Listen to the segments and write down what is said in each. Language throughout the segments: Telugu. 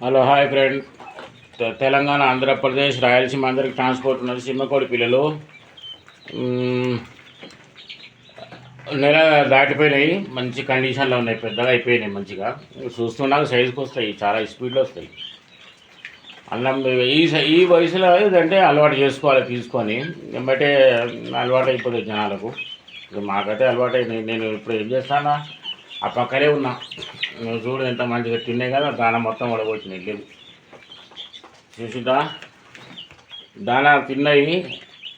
Hello hi friend. Telangana Andhra Pradesh Rayalaseema అందరికి ట్రాన్స్పోర్ట్ ఉన్నది. సింహకోడి పిల్లలు. నెల దాటిపోయినాయి. మంచి కండిషన్లో ఉన్నాయి. పెద్దగా అయిపోయినాయి మంచిగా. చూస్తున్నాక సైజుకి వస్తాయి. చాలా స్పీడ్లో వస్తాయి. అన్నం ఈ ఈ వయసులో ఏంటంటే అలవాటు చేసుకోవాలి తీసుకొని. వెంబటే అలవాటు అయిపోతుంది జనాలకు. ఇక మాకైతే అలవాటు అయింది నేను ఇప్పుడు ఏం చేస్తానా? ఆ పక్కనే ఉన్నా. నువ్వు చూడు ఎంత మంచిగా తిన్నాయి కదా దాన మొత్తం వడగొచ్చినాయి లేవు. చూసుదా దాన తిన్నాయి.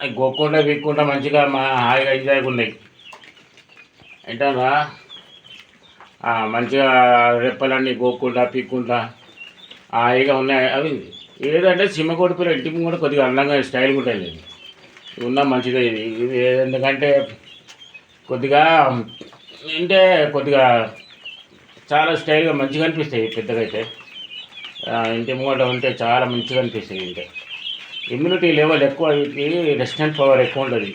అవి గొక్కుండా వీక్కుండా మంచిగా మా హాయిగా ఎంజాయ్గా ఉన్నాయి ఏంటన్నా మంచిగా రెప్పలన్నీ గోక్కుండా పీక్కుండా హాయిగా ఉన్నాయి. అవి ఏదంటే సిమ్మ కొడుకులు ఇంటికి కూడా కొద్దిగా అందంగా స్టైల్గా ఉంటుంది ఇది ఉన్న మంచిదే ఇది. ఇది ఎందుకంటే కొద్దిగా అంటే కొద్దిగా చాలా స్టైల్గా మంచిగా అనిపిస్తాయి పెద్దగా అయితే ఇంటి ముంగట ఉంటే చాలా మంచిగా అనిపిస్తాయి ఇంటే ఇమ్యూనిటీ లెవెల్ ఎక్కువ వీటికి రెసిస్టెంట్ పవర్ ఎక్కువ ఉంటుంది.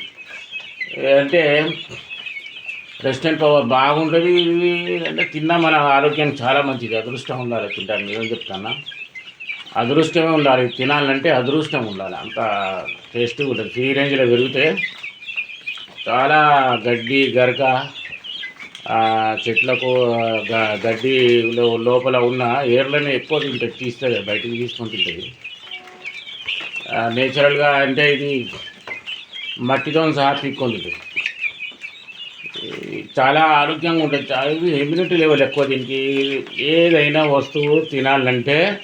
అంటే రెసిస్టెంట్ పవర్ బాగుంటుంది ఇది అంటే తిన్నా మన ఆరోగ్యానికి చాలా మంచిది. అదృష్టం ఉండాలి తింటాను నేను చెప్తాను? అదృష్టమే ఉండాలి. తినాలంటే అదృష్టం ఉండాలి. అంత టేస్టీగా ఉంటుంది. ఫ్రీ రేంజ్లో పెరిగితే చాలా గడ్డి గరక చెట్లకు గ- గడ్డి లోపల ఉన్న ఏర్లను ఎక్కువ తింటుంది తీస్తుంది బయటికి తీసుకొని తింటుంది. నేచురల్గా అంటే ఇది మట్టితో సహా పీక్కొని తింటుంది. చాలా ఆరోగ్యంగా ఉంటుంది. చాలా ఇమ్యూనిటీ లెవెల్ ఎక్కువ దీనికి. ఏదైనా వస్తువు తినాలంటే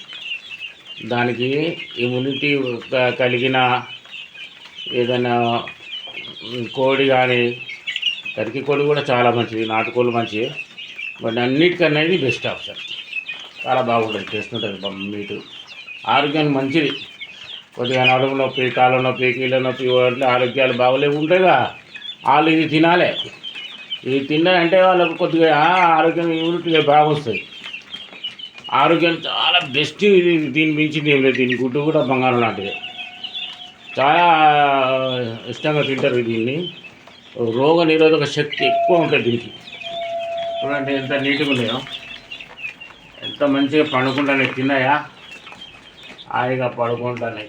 దానికి ఇమ్యూనిటీ కలిగిన ఏదైనా కోడి కానీ కరికి కోళ్ళు కూడా చాలా మంచిది నాటుకోళ్ళు మంచిది బట్ అన్నిటికన్నా ఇది బెస్ట్ ఆప్షన్ చాలా బాగుంటుంది టేస్ట్ ఉంటుంది మీటు ఆరోగ్యానికి మంచిది. కొద్దిగా నడుము నొప్పి కాళ్ళ నొప్పి కీళ్ళ నొప్పి అంటే ఆరోగ్యాలు బాగలేవు ఉంటాయిగా వాళ్ళు ఇది తినాలి. ఇది తిన్నారంటే వాళ్ళకు కొద్దిగా ఆరోగ్యం యూనిట్గా బాగా వస్తుంది. ఆరోగ్యం చాలా బెస్ట్ ఇది దీని మించింది ఏం లేదు. దీని గుడ్డు కూడా బంగారం లాంటిది. చాలా ఇష్టంగా తింటారు దీన్ని. రోగ నిరోధక శక్తి ఎక్కువ ఉంటుంది దీనికి. చూడండి ఎంత నీట్గా ఉన్నాయో. ఎంత మంచిగా పండుకుంటానే తిన్నాయా? హాయిగా పడుకుంటానే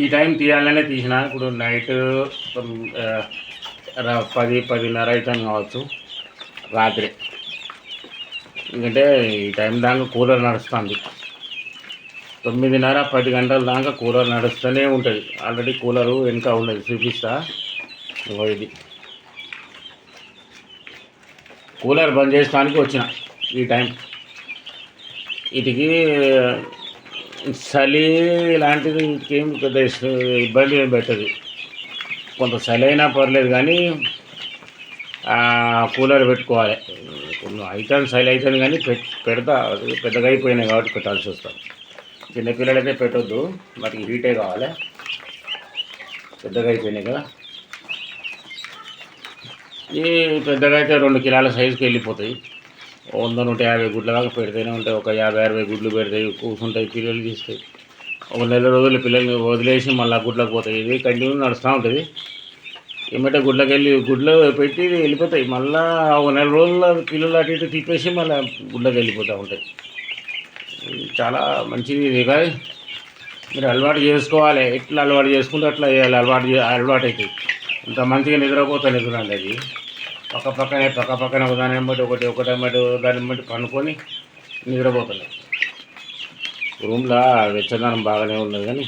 ఈ టైం తీయాలనే తీసిన ఇప్పుడు నైట్ పది పదిన్నర అవుతాం కావచ్చు రాత్రి. ఎందుకంటే ఈ టైం దాకా కూలర్ నడుస్తుంది. తొమ్మిదిన్నర పది గంటల దాకా కూలర్ నడుస్తూనే ఉంటుంది. ఆల్రెడీ కూలరు వెనుక ఉన్నది. చూపిస్తా. ఇది. కూలర్ బంద్ చేస్తానికి వచ్చిన ఈ టైం. వీటికి చలి లాంటిది ఇంకేం పెద్ద ఇబ్బంది ఏం పెట్టదు. కొంత చలి అయినా పర్లేదు కానీ కూలర్ పెట్టుకోవాలి. కొన్ని అవుతాను చలి అవుతాను కానీ పెడతా. అది పెద్దగా అయిపోయినాయి కాబట్టి పెట్టాల్సి వస్తుంది. చిన్నపిల్లలకే పెట్టొద్దు వాటికి హీటే కావాలి. పెద్దగా అయిపోయినాయి కదా. ఈ పెద్దగా అయితే రెండు కిలోల సైజుకి వెళ్ళిపోతాయి. వంద నూట యాభై గుడ్ల దాకా పెడితేనే ఉంటాయి. ఒక యాభై అరవై గుడ్లు పెడతాయి. కూర్చుంటాయి పిల్లలు తీస్తాయి ఒక నెల రోజులు పిల్లల్ని వదిలేసి మళ్ళీ గుడ్లకు పోతాయి. ఇది కంటిన్యూ నడుస్తూ ఉంటుంది. ఏమంటే గుడ్లకు వెళ్ళి గుడ్లు పెట్టి వెళ్ళిపోతాయి. మళ్ళీ ఒక నెల రోజుల పిల్లలు అటు ఇటు తిప్పేసి మళ్ళీ గుడ్లకు వెళ్ళిపోతూ ఉంటాయి చాలా మంచిది ఇది కాదు. మీరు అలవాటు చేసుకోవాలి. ఎట్లా అలవాటు చేసుకుంటే అట్లా చేయాలి. అలవాటు అలవాటు అవుతుంది ఇంత మంచిగా నిద్రపోతా నిద్రండి అది. పక్క పక్కనే పక్క పక్కన ఒక దాని బట్టి ఒకటి ఒకటి బట్టి దాన్ని బట్టి పనుకొని నిద్రపోతున్నాయి రూమ్లో వెచ్చదనం బాగానే ఉన్నది కానీ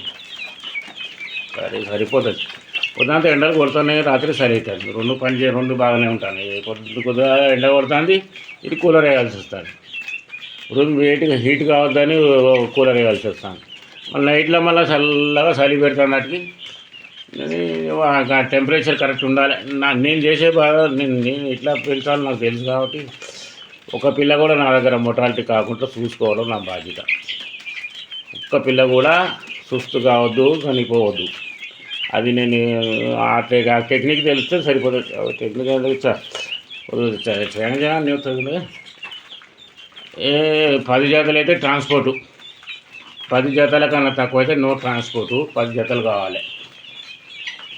సరే సరిపోతుంది. ఉదాంత ఎండలు కొడుతున్నాయి రాత్రి సరి అవుతుంది రెండు పని చే రెండు బాగానే ఉంటాను కొద్ది కొద్దిగా ఎండ కొడుతుంది ఇది కూలర్ వేయాల్సి వస్తుంది. రూమ్ వేటిగా హీట్ కావద్దని కూలర్ వేయాల్సి వస్తాను మళ్ళీ నైట్లో మళ్ళీ చల్లగా చలి పెడుతున్నట్టుకి టెంపరేచర్ కరెక్ట్ ఉండాలి నా నేను చేసే బాగా నేను నేను ఎట్లా పెంచాలో నాకు తెలుసు కాబట్టి ఒక పిల్ల కూడా నా దగ్గర మొటాలిటీ కాకుండా చూసుకోవడం నా బాధ్యత ఒక్క పిల్ల కూడా సుస్తు కావద్దు చనిపోవద్దు అది నేను ఆ టెక్నిక్ తెలిస్తే సరిపోతుంది టెక్నిక్ అనేది చ- చ- ఏ పది జతలు అయితే ట్రాన్స్పోర్టు. పది జతల కన్నా తక్కువ అయితే నో ట్రాన్స్పోర్టు. పది జతలు కావాలి.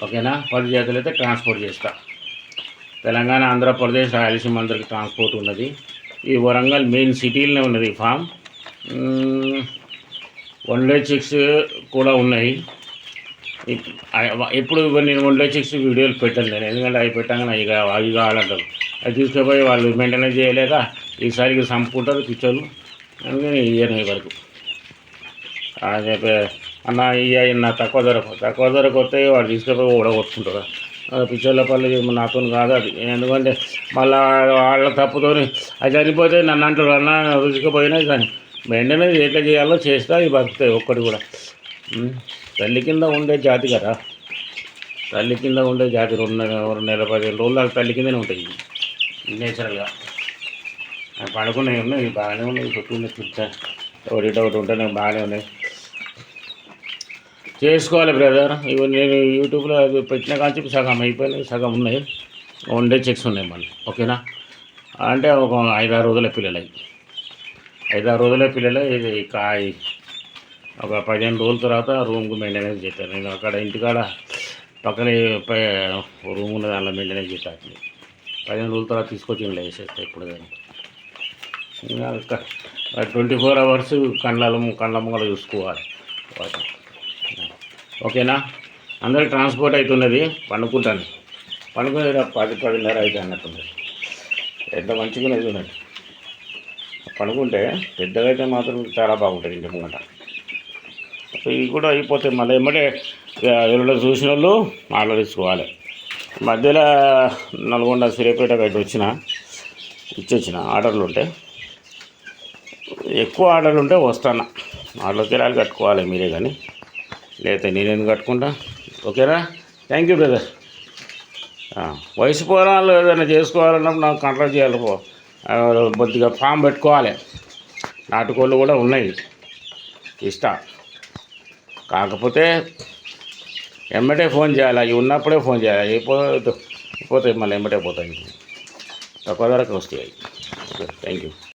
ఓకేనా? పది జతలు అయితే ట్రాన్స్పోర్ట్ చేస్తా. తెలంగాణ ఆంధ్రప్రదేశ్ రాయలసీమ అందరికి ట్రాన్స్పోర్ట్ ఉన్నది. ఈ వరంగల్ మెయిన్ సిటీలోనే ఉన్నది ఈ ఫామ్. వన్ డే చిక్స్ కూడా ఉన్నాయి. ఇప్పుడు ఎప్పుడు నేను వన్ డే చిక్స్ వీడియోలు పెట్టను నేను. ఎందుకంటే అవి పెట్టగానే అవి అవి కావాలంటారు. అది తీసుకుపోయి వాళ్ళు మెయింటెనెన్స్ చేయలేక ఈసారికి చంపుకుంటారు పిచ్చోళ్ళు అందుకని ఇయ్యను వరకు. అని చెప్పి అన్న ఇయ్య నా తక్కువ ధరకు తక్కువ ధరకు వస్తే వాడు తీసుకుపోయి ఓడగొట్టుకుంటారు పిచ్చోళ్ళ పల్లి నాతో కాదు అది. ఎందుకంటే మళ్ళీ వాళ్ళ తప్పుతోని అది చనిపోతే నన్ను అంటారు అన్న రుచికపోయినా కానీ వెంటనే ఎట్లా చేయాలో చేస్తా అవి బతుకుతాయి ఒక్కటి కూడా. తల్లి కింద ఉండే జాతి కదా. తల్లి కింద ఉండే జాతి రెండు నెల రెండు నెల పదిహేను రోజులు తల్లి కిందనే ఉంటాయి. నేచురల్గా పడుకున్నాయి ఉన్నాయి బాగానే ఉన్నాయి చుట్టూ ఉన్నాయి చుట్టా. ఒకటి ఇటు ఒకటి నాకు బాగానే ఉన్నాయి. చేసుకోవాలి బ్రదర్ ఇవి నేను యూట్యూబ్లో అవి పెట్టిన చెప్పి సగం అయిపోయినాయి సగం ఉన్నాయి. వన్ డే చెక్స్ ఉన్నాయి మళ్ళీ ఓకేనా? అంటే ఒక ఐదారు రోజుల పిల్లలు ఐదారు రోజుల పిల్లలు ఇది కాయ. ఒక పదిహేను రోజుల తర్వాత రూమ్కి మెయింటెనెన్స్ చేస్తాను నేను అక్కడ ఇంటికాడ పక్కనే రూమ్ ఉన్నది అందులో మెయింటెనెన్స్ చేస్తాను పదిహేను రోజుల తర్వాత తీసుకొచ్చి లేదు ఇప్పుడు కానీ ట్వంటీ ఫోర్ అవర్స్ కళ్ళ కళ్ళ ముంగల చూసుకోవాలి. ఓకేనా? అందరికి ట్రాన్స్పోర్ట్ అవుతున్నది పండుకుంటాను. పండుకునే పది పదిన్నర అయితే అన్నట్టుంది. ఎంత మంచిగా ఉన్నది పండుకుంటే పడుకుంటే పెద్దగా అయితే మాత్రం చాలా బాగుంటుంది ఇంటి ముంగట. ఇవి కూడా అయిపోతాయి మళ్ళీ ఏమంటే ఎవరో చూసిన వాళ్ళు ఆలోచించుకోవాలి మధ్యలో నల్గొండ సిరిపేట బయట వచ్చిన ఇచ్చొచ్చిన ఆర్డర్లు ఉంటే ఎక్కువ ఆర్డర్లు ఉంటే వస్తాను. ఆర్డర్ కిరాలు కట్టుకోవాలి మీరే కానీ. లేకపోతే నేనేం కట్టుకుంటా? ఓకేనా? థ్యాంక్ యూ బ్రదర్ వయసు పోరాలు ఏదైనా చేసుకోవాలన్నప్పుడు నాకు కంట్రోల్ చేయాలి పో. కొద్దిగా ఫామ్ పెట్టుకోవాలి. నాటుకోళ్ళు కూడా ఉన్నాయి. ఇష్ట కాకపోతే ఎమ్మటే ఫోన్ చేయాలి? అవి ఉన్నప్పుడే ఫోన్ చేయాలి? అయిపోతే పోతాయి మళ్ళీ ఎమ్మటే పోతాయి. తక్కువ ధరకు వస్తాయి. Thank you